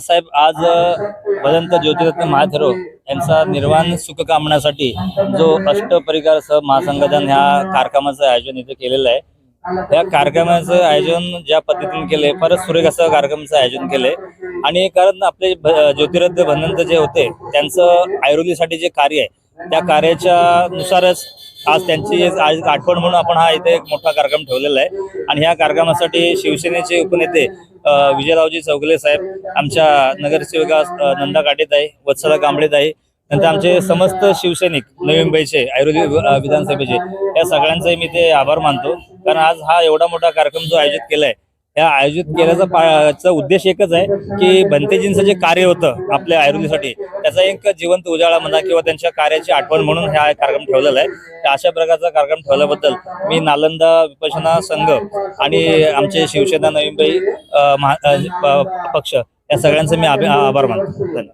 साहेब आज भदंत ज्योतिरत्न महाथेरो यांचा निर्वाण सुख कामण्यासाठी जो अष्टपरिकार सह महासंघटन ह्या कार्यक्रमाचं आयोजन इथे केलेलं आहे. या कार्यक्रमाचं आयोजन ज्या पद्धतीने केलंय परत सुरेख असं कार्यक्रमाचं आयोजन केले आणि कारण आपले भ- ज्योतिरत्न जे होते त्यांचं आयुर्वेदीसाठी जे कार्य आहे त्या कार्याच्या नुसारच आज त्यांची आज आठवण म्हणून आपण हा इथे एक मोठा कार्यक्रम ठेवलेला आहे. आणि ह्या कार्यक्रमासाठी शिवसेनेचे उपनेते विजयरावजी चौगले साहेब आमच्या नगरसेविका अ, नंदा काटेताई वत्सला कांबळेताई नंतर आमचे समस्त शिवसैनिक नवी मुंबईचे ऐरोली विधानसभेचे या सगळ्यांचे मी ते आभार मानतो. कारण आज हा एवढा मोठा कार्यक्रम जो आयोजित केला आहे या आयोजित केल्याचा पा- उद्देश एकच आहे की भंतेजींचं जे कार्य होतं आपल्या आयुर्वेदीसाठी त्याचा एक जिवंत उजाळा म्हणा किंवा त्यांच्या कार्याची आठवण म्हणून हा कार्यक्रम ठेवलेला आहे. तर अशा प्रकारचा कार्यक्रम ठेवल्याबद्दल मी नालंदा विपशना संघ आणि आमचे शिवसेना नवीन पक्ष या सगळ्यांचे मी आभार मानतो. धन्यवाद.